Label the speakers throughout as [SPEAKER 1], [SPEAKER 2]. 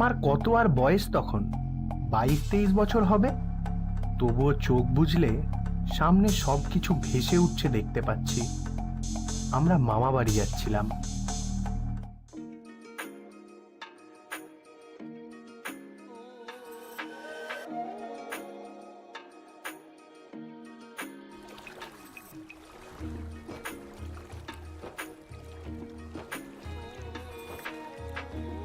[SPEAKER 1] আমার কত আর বয়স তখন? বাইশ তেইশ বছর হবে? তবুও চোখ বুঝলে সামনে সব কিছু ভেসে উঠছে দেখতে পাচ্ছি। আমরা মামা বাড়ি যাচ্ছিলাম।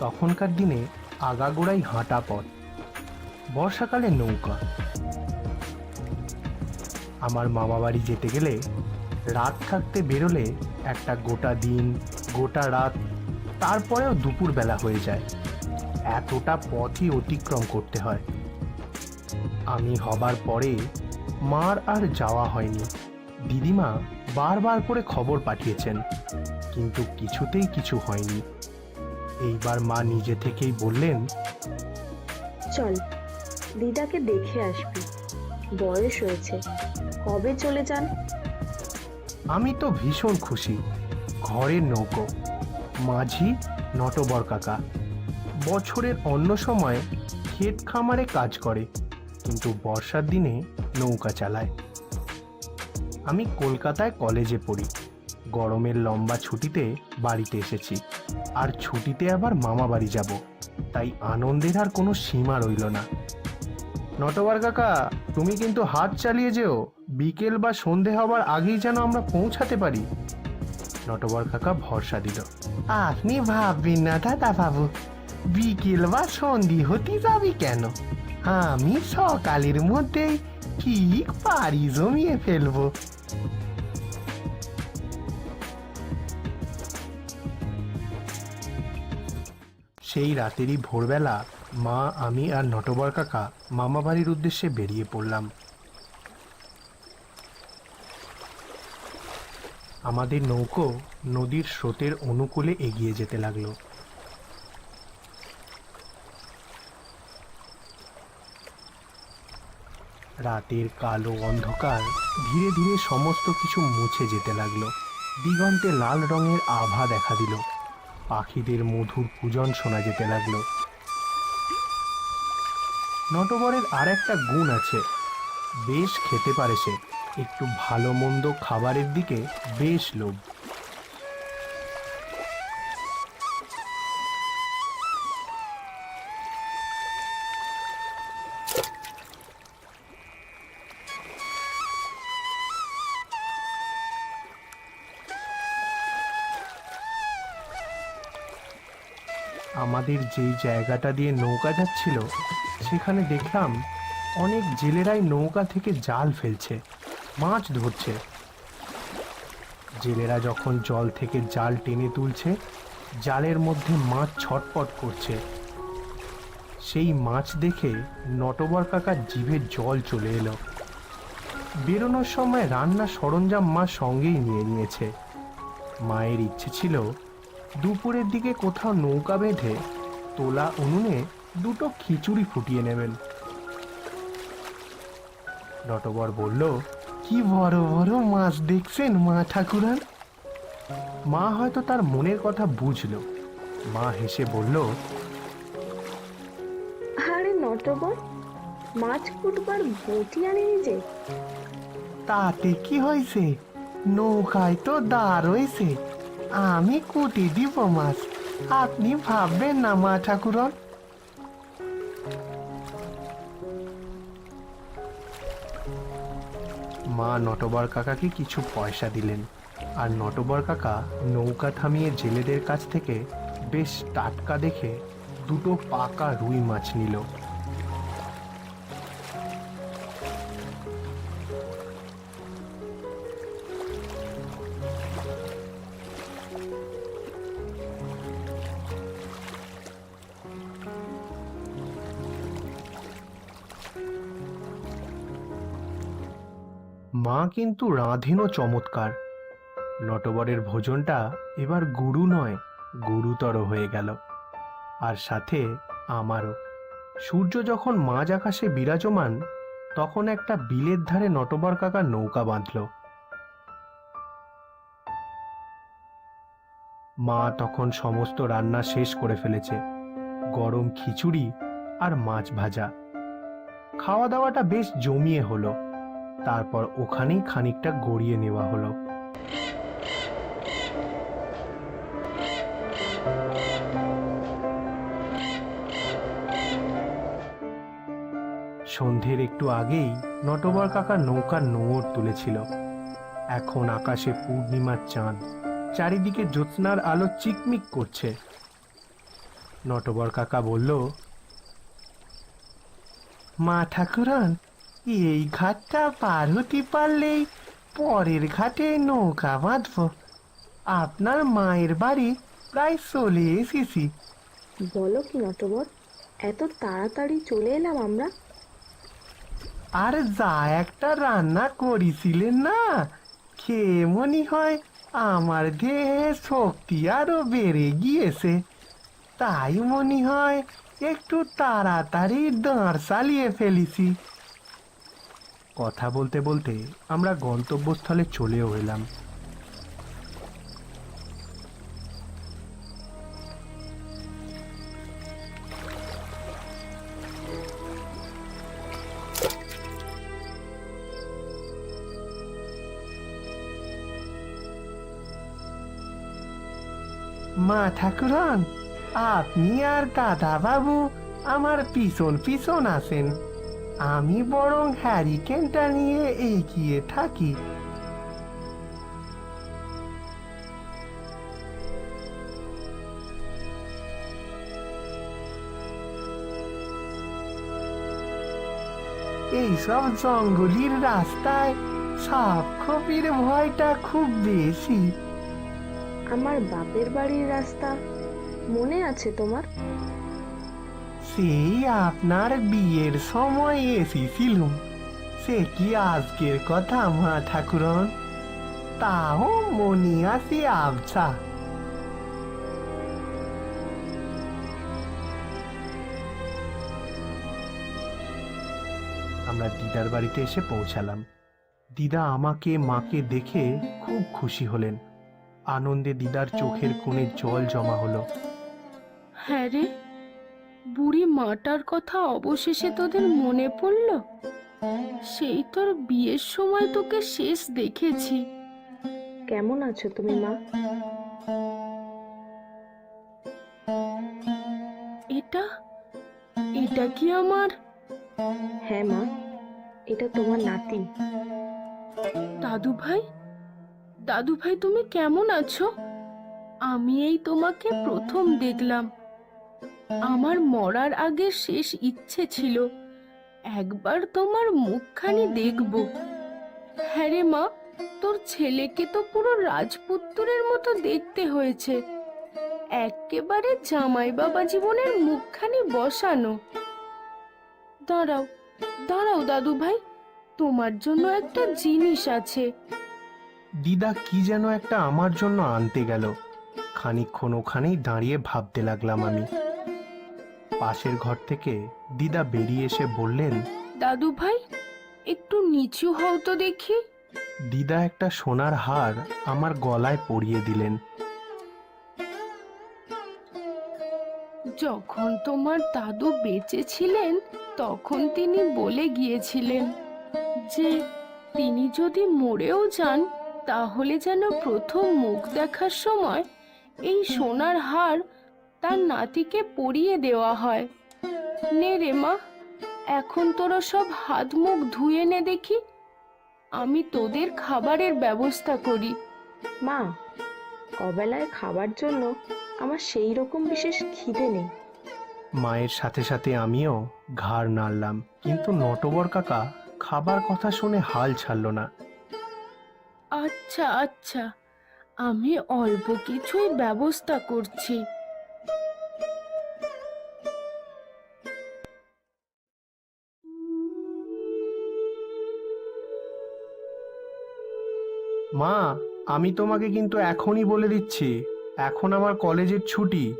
[SPEAKER 1] তখনকার দিনে আগাগোড়াই হাঁটা পথ। বর্ষাকালে নৌকা। আমার মামা বাড়ি যেতে গেলে রাত থাকতে বেরোলে একটা গোটা দিন, গোটা রাত, তারপরেও দুপুর বেলা হয়ে যায়। এতটা পথই অতিক্রম করতে হয়। আমি হবার পরে মার আর যাওয়া হয়নি। দিদিমা বারবার করে খবর পাঠিয়েছেন, কিন্তু কিছুতেই কিছু হয়নি। এইবার মা নিজে থেকেই বললেন
[SPEAKER 2] চল দিদাকে দেখে আসবি। বয়স হয়েছে কবে চলে যান?
[SPEAKER 1] আমি তো ভীষণ খুশি। ঘরের নৌকো মাঝি নটবর কাকা। বছরের অন্য সময় ক্ষেত খামারে কাজ করে কিন্তু বর্ষার দিনে নৌকা চালায়। আমি কলকাতায় কলেজে পড়ি গরমের লম্বা ছুটিতে বাড়িতে এসেছি। আর ছুটিতে আবার মামা বাড়ি যাব। তাই আনন্দের আর কোনো সীমা রইল না। নটবার কাকা, তুমি কিন্তু হাত চালিয়ে যেও। বিকেল বা সন্ধে হবার আগেই যেন আমরা পৌঁছাতে পারি। নটবর কাকা ভরসা দিল। আপনি ভাববেন না, দাদা বাবু। বিকেল বা সন্ধি হতে যাবি কেন? আমি সকালের মধ্যেই ঠিক পারি জমিয়ে ফেলব। সেই রাতেরই ভোরবেলা মা, আমি আর নটবর কাকা মামা বাড়ির উদ্দেশ্যে বেরিয়ে পড়লাম। আমাদের নৌকো নদীর স্রোতের অনুকূলে এগিয়ে যেতে লাগল। রাতের কালো অন্ধকার ধীরে ধীরে সমস্ত কিছু মুছে যেতে লাগল। দিগন্তে লাল রঙের আভা দেখা দিল। পাখিদের মধুর পূজন শোনা যেতে লাগল। নটবরের আর একটা গুণ আছে। বেশ খেতে পারে সে। একটু ভালো মন্দ খাবারের দিকে বেশ লোভ। আমাদের যেই জায়গাটা দিয়ে নৌকা যাচ্ছিল, সেখানে দেখলাম অনেক জেলেরাই নৌকা থেকে জাল ফেলছে, মাছ ধরছে। জেলেরা যখন জল থেকে জাল টেনে তুলছে, জালের মধ্যে মাছ ছটপট করছে। সেই মাছ দেখে নটবর কাকার জিভে জল চলে এলো। বেরোনোর সময় রান্নার সরঞ্জাম মা সঙ্গেই নিয়ে নিয়েছে। মায়ের ইচ্ছে ছিল দুপুরের দিকে কোথাও নৌকা বেঁধে তোলা উনুনে দুটো খিচুড়ি ফুটিয়ে নেবেন। নটবর বলল কি বড় বড় মাছ দেখছেন মা ঠাকুরান? মা হয়তো তার মনের কথা বুঝলো। মা হেসে বলল
[SPEAKER 2] আরে নটবর মাছ কুটবার বটি আনেনি যে
[SPEAKER 1] তাতে কি হয়েছে? নৌকায় তো দা রয়েছে। আমি কুটি দিব মাছ। আপনি ভাববেন না, মা ঠাকুরন। মা নটবর কাকাকে কিছু পয়সা দিলেন আর নটবর কাকা নৌকা থামিয়ে জেলেদের কাছ থেকে বেশ টাটকা দেখে দুটো পাকা রুই মাছ নিল। মা কিন্তু রাঁধেনও চমৎকার। নটবরের ভোজনটা এবার গুরু নয়, গুরুতর হয়ে গেল। আর সাথে আমারও। সূর্য যখন মাঝ আকাশে বিরাজমান, তখন একটা বিলের ধারে নটবর কাকা নৌকা বাঁধল। মা তখন সমস্ত রান্না শেষ করে ফেলেছে। গরম খিচুড়ি আর মাছ ভাজা। খাওয়া দাওয়াটা বেশ জমিয়ে হলো। তারপর ওখানেই খানিকটা গড়িয়ে নেওয়া হলো। সন্ধ্যের একটু আগেই নটবর কাকা নৌকার নোঙর তুলেছিল। এখন আকাশে পূর্ণিমার চাঁদ, চারিদিকে জ্যোৎস্নার আলো চিকমিক করছে। নটবর কাকা বলল, মা ঠাকুরন এই ঘাটটা পার হতে পারলেই পরের ঘাটে নৌকা বাঁধব। আপনার মায়ের বাড়ি প্রায় চলে এসেছি।
[SPEAKER 2] বলো কি নটবর এত তাড়াতাড়ি চলে এলাম আমরা?
[SPEAKER 1] আর যা একটা রান্না করেছিলেন না? খেয়ে মনে হয় আমার দেহে শক্তি আরও বেড়ে গিয়েছে। তাই মনে হয় একটু তাড়াতাড়ি দাঁড় চালিয়ে ফেলেছি। কথা বলতে বলতে আমরা গন্তব্যস্থলে চলেও এলাম। মা ঠাকুরন, আপনি আর দাদা বাবু আমার পিছন পিছন আসেন। আমি বরং হ্যারিকেনটা নিয়ে এগিয়ে থাকি। এইসব জঙ্গলির রাস্তায় সাপ খপির ভয়টা খুব বেশি।
[SPEAKER 2] আমার বাপের বাড়ির রাস্তা মনে আছে তোমার?
[SPEAKER 1] সেই আপনার বিয়ের সময় এসেছিলুম সে কি আজকের কথা, মা ঠাকুরন? তাও মনে আছে আবছা। আমরা দিদার বাড়িতে এসে পৌঁছালাম। দিদা আমাকে, মাকে দেখে খুব খুশি হলেন। আনন্দে দিদার চোখের কোণে জল জমা হলো।
[SPEAKER 3] হ্যাঁ রে বুড়ি মাটার কথা অবশেষে তোদের মনে পড়ল? সেই তোর বিয়ের সময় তোকে শেষ দেখেছি।
[SPEAKER 2] কেমন আছো তুমি মা?
[SPEAKER 3] এটা? এটা কি আমার?
[SPEAKER 2] হ্যাঁ মা এটা তোমার নাতি।
[SPEAKER 3] দাদু ভাই দাদু ভাই তুমি কেমন আছো? আমি এই তোমাকে প্রথম দেখলাম। আমার মরার আগে শেষ ইচ্ছে ছিল। একবার তোমার মুখখানি দেখব। হ্যাঁ রে মা, তোর ছেলেকে তো পুরো রাজপুত্রের মতো দেখতে হয়েছে। একেবারে জামাই বাবা জীবনের মুখখানি বসানো। দাঁড়াও দাঁড়াও দাদু ভাই তোমার জন্য একটা জিনিস আছে।
[SPEAKER 1] দিদা, কি যেন একটা আমার জন্য আনতে গেল। খানিকক্ষণ ওখানেই দাঁড়িয়ে ভাবতে লাগলাম আমি। পাশের ঘর থেকে দিদা বেরিয়ে এসে বললেন
[SPEAKER 3] দাদু ভাই একটু নিচু হও তো দেখি।
[SPEAKER 1] দিদা একটা সোনার হার আমার গলায় পরিয়ে দিলেন।
[SPEAKER 3] যখন তোমার দাদু বেঁচে ছিলেন তখন তিনি বলে গিয়েছিলেন যে তিনি যদি মরেও যান তাহলে যেন প্রথম মুখ দেখার সময় এই সোনার হার তার নাতিকে পরিয়ে দেওয়া হয়। নে রে মা এখন তোরা সব হাত মুখ ধুয়ে নে দেখি। আমি তোদের খাবারের ব্যবস্থা করি।
[SPEAKER 2] মা অবেলায় খাবার জন্য আমার সেই রকম বিশেষ খিদে নেই।
[SPEAKER 1] মায়ের সাথে সাথে আমিও ঘাড় নাড়লাম কিন্তু নটবর কাকা খাবার কথা শুনে হাল ছাড়ল না।
[SPEAKER 3] আচ্ছা আচ্ছা আমি অল্প কিছুই ব্যবস্থা করছি।
[SPEAKER 1] মা আমি তোমাকে কিন্তু এখনই বলে দিচ্ছি এখন আমার কলেজের ছুটি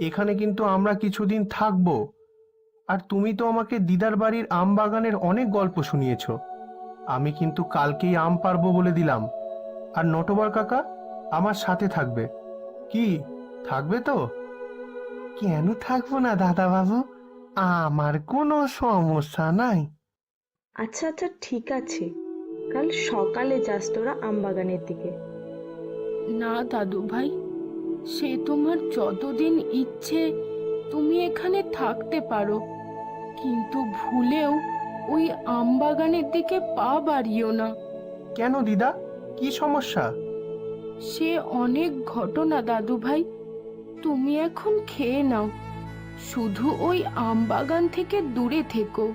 [SPEAKER 1] এখানে কিন্তু আমরা কিছুদিন থাকব। আর তুমি তো আমাকে দিদার বাড়ির আম বাগানের অনেক গল্প শুনিয়েছ। আমি কিন্তু কালকেই আম পারব বলে দিলাম। আর নটবর কাকা আমার সাথে থাকবে। কি থাকবে তো? কেন থাকব না দাদা বাবু আমার কোনো সমস্যা নাই।
[SPEAKER 2] আচ্ছা আচ্ছা ঠিক আছে। কাল সকালে যাস তোরা আমবাগানের দিকে।
[SPEAKER 3] না দাদু ভাই সে তোমার যতদিন ইচ্ছে তুমি এখানে থাকতে পারো কিন্তু ভুলেও ওই আমবাগানের দিকে পা বাড়িও না।
[SPEAKER 1] কেন দিদা? কি সমস্যা?
[SPEAKER 3] সে অনেক ঘটনা দাদু ভাই তুমি এখন খেয়ে নাও শুধু ওই আমবাগান থেকে দূরে থেকো।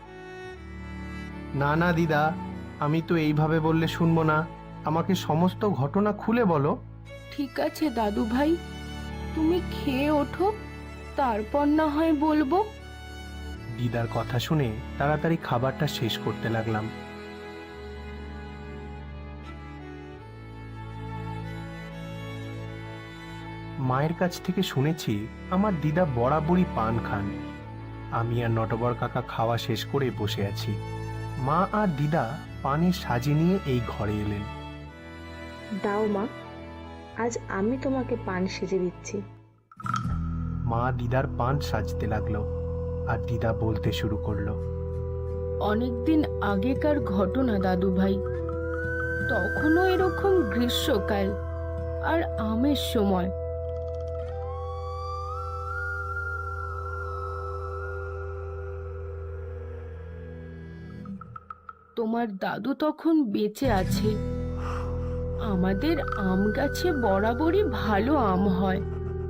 [SPEAKER 1] না না দিদা আমি তো এইভাবে বললে শুনব না। আমাকে সমস্ত ঘটনা খুলে বলো।
[SPEAKER 3] ঠিক আছে দাদু ভাই। তুমি খেয়ে ওঠো তারপর না হয় বলব।
[SPEAKER 1] দিদার কথা শুনে তাড়াতাড়ি খাবারটা শেষ করতে লাগলাম। মায়ের কাছ থেকে শুনেছি আমার দিদা বরাবরই পান খান। আমি আর নটবর কাকা খাওয়া শেষ করে বসে আছি। মা আর দিদা পানের সাজি নিয়ে এই ঘরে এলেন।
[SPEAKER 2] দাও মা আজ আমি তোমাকে পান সেজে দিচ্ছি।
[SPEAKER 1] মা দিদার পান সাজতে লাগল আর দিদা বলতে শুরু করল।
[SPEAKER 3] অনেকদিন আগেকার ঘটনা দাদু ভাই তখনও এরকম গ্রীষ্মকাল আর আমের সময়। তোমার দাদু তখন বেঁচে আছে। আমাদের আম গাছে বরাবরই ভালো আম হয়।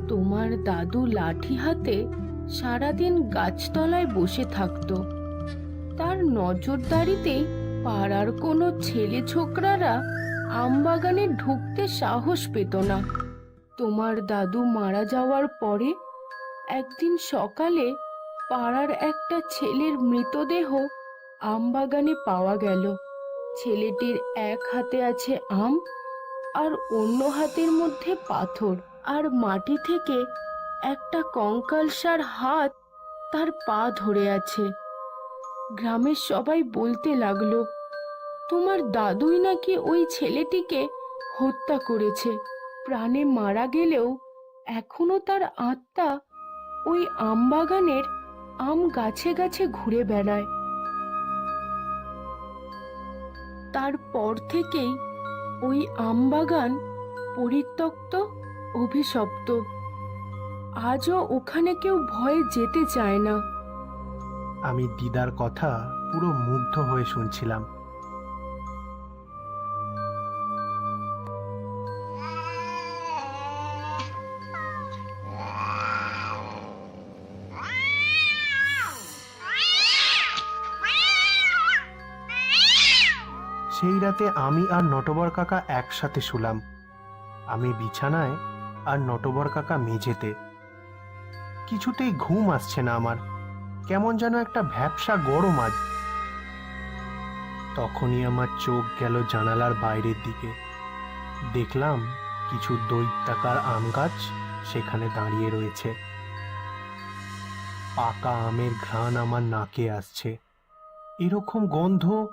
[SPEAKER 3] তোমার দাদু লাঠি হাতে সারাদিন গাছতলায় বসে থাকতো। তার নজরদারিতেই পাড়ার কোনো ছেলে ছোকরারা আমবাগানে ঢুকতে সাহস পেত না। তোমার দাদু মারা যাওয়ার পরে একদিন সকালে পাড়ার একটা ছেলের মৃতদেহ আমবাগানে পাওয়া গেল। ছেলেটির এক হাতে আছে আম আর অন্য হাতের মধ্যে পাথর। আর মাটি থেকে একটা কঙ্কালসার হাত তার পা ধরে আছে। গ্রামের সবাই বলতে লাগল, তোমার দাদুই নাকি ওই ছেলেটিকে হত্যা করেছে? প্রাণে মারা গেলেও এখনও তার আত্মা ওই আমবাগানের আম গাছে গাছে ঘুরে বেড়ায়। তারপর থেকেই ওই আমবাগান পরিত্যক্ত অভিশপ্ত। আজও ওখানে কেউ ভয়ে যেতে চায় না।
[SPEAKER 1] আমি দিদার কথা পুরো মুগ্ধ হয়ে শুনছিলাম। রাতে আমি আর নটবর কাকা একসাথে শুলাম। আমি বিছানায় আর নটবর কাকা মেঝেতে। কিছুতেই ঘুম আসছে না আমার। কেমন যেন একটা ভ্যাপসা গরম আজ। তখনই আমার চোখ গেল জানালার বাইরের দিকে। দেখলাম কিছু দৈত্যাকার আম গাছ সেখানে দাঁড়িয়ে রয়েছে। পাকা আমের ঘ্রাণ আমার নাকে আসছে। এরকম গন্ধ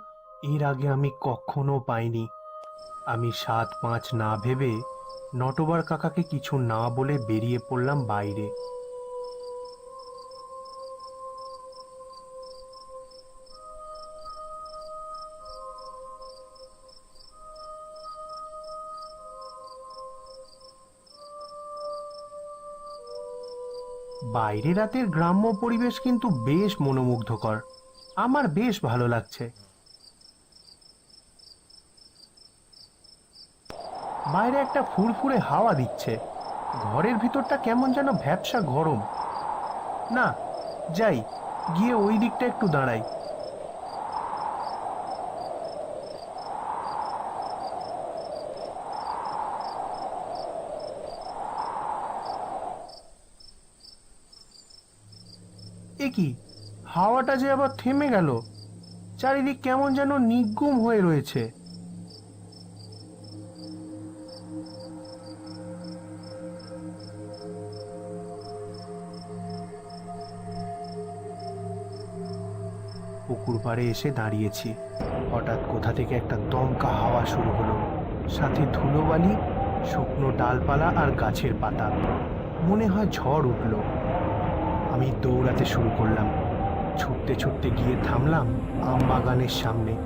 [SPEAKER 1] এর আগে আমি কখনো পাইনি। আমি সাত পাঁচ না ভেবে নটবার কাকাকে কিছু না বলে বেরিয়ে পড়লাম বাইরে। বাইরে রাতের গ্রাম্য পরিবেশ কিন্তু বেশ মনোমুগ্ধকর। আমার বেশ ভালো লাগছে। বাইরে একটা ফুরফুরে হাওয়া দিচ্ছে। ঘরের ভিতরটা কেমন যেন ভ্যাপসা গরম। না, যাই, গিয়ে ওই দিকটা একটু দাঁড়াই। কি, হাওয়াটা যে আবার থেমে গেল। চারিদিক কেমন যেন নির্গুম হয়ে রয়েছে। পাড়ে এসে দাঁড়িয়েছি। হঠাৎ কোথা থেকে একটা দমকা হাওয়া শুরু হলো। সাথে ধুলোবালি, শুকনো ডালপালা আর গাছের পাতা। মনে হয় ঝড় উঠল। আমি দৌড়াতে শুরু করলাম। ছুটতে ছুটতে গিয়ে থামলাম আম বাগানের সামনে।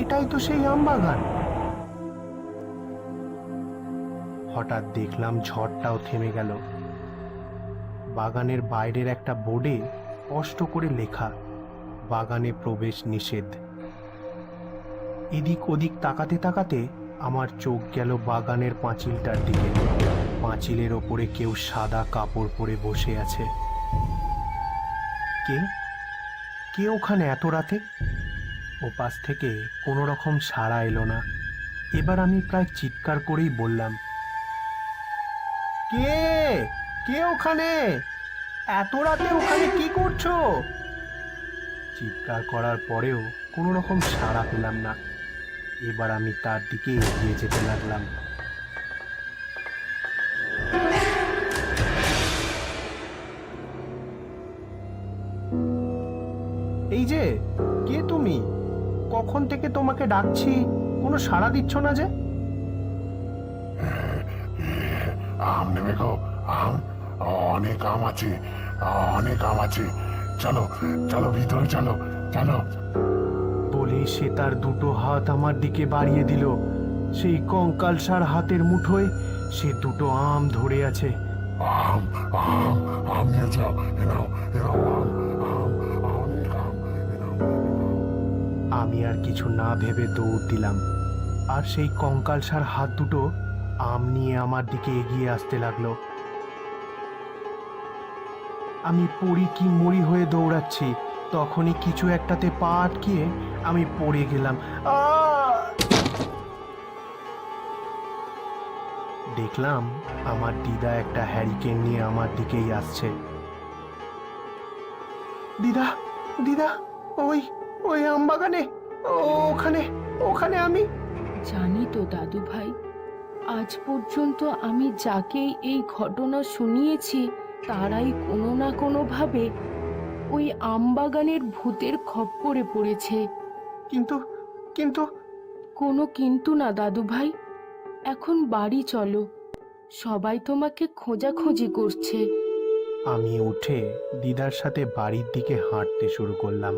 [SPEAKER 1] এটাই তো সেই আম বাগান। হঠাৎ দেখলাম ঝড়টাও থেমে গেল। বাগানের বাইরের একটা বোর্ডে স্পষ্ট করে লেখা, বাগানে প্রবেশ নিষেধ। এদিক ওদিক তাকাতে তাকাতে আমার চোখ গেল বাগানের পাঁচিলটার দিকে। পাঁচিলের ওপরে কেউ সাদা কাপড় পরে বসে আছে। কে? কে ওখানে এত রাতে? ওপাশ থেকে কোনো রকম সাড়া এলো না। এবার আমি প্রায় চিৎকার করেই বললাম কে? কে ওখানে? এত রাতে ওখানে কি করছ? চিৎকার করার পরেও কোনো রকম সাড়া পেলাম না। এবার আমি তার দিকে এগিয়ে যেতে লাগলাম। এই যে, কে তুমি? কখন থেকে তোমাকে ডাকছি? কোনো সাড়া দিচ্ছ না যে?
[SPEAKER 4] আম নেবে গো আম অনেক আম আছে অনেক আম আছে। চলো চলো ভিতরে চলো চলো।
[SPEAKER 1] বলে সে তার দুটো হাত আমার দিকে বাড়িয়ে দিল। সেই কঙ্কালসার হাতের মুঠোয় সে দুটো আম ধরে আছে।
[SPEAKER 4] আম আম আম নিয়ে যাও এ নাও এ নাও আম। আমি
[SPEAKER 1] আর কিছু না ভেবে দৌড় দিলাম। আর সেই কঙ্কালসার হাত দুটো আম নিয়ে আমার দিকে এগিয়ে আসতে লাগল। আমি পড়ি কি মরি হয়ে দৌড়াচ্ছি, তখনই কিছু একটাতে পা আটকিয়ে আমি পড়ে গেলাম। দেখলাম আমার দিদা একটা হ্যারিকেন নিয়ে আমার দিকেই আসছে। দিদা দিদা, ওই ওই আমবাগানে ওখানে ওখানে আমি।
[SPEAKER 3] জানি তো দাদু ভাই আজ পর্যন্ত আমি যাকেই এই ঘটনা শুনিয়েছি তারাই কোনো না কোনোভাবে ওই আমবাগানের ভূতের খপ্পরে পড়েছে।
[SPEAKER 1] কিন্তু কিন্তু।
[SPEAKER 3] কোনো কিন্তু না দাদু ভাই এখন বাড়ি চলো। সবাই তোমাকে খোঁজাখুঁজি করছে।
[SPEAKER 1] আমি উঠে দিদার সাথে বাড়ির দিকে হাঁটতে শুরু করলাম।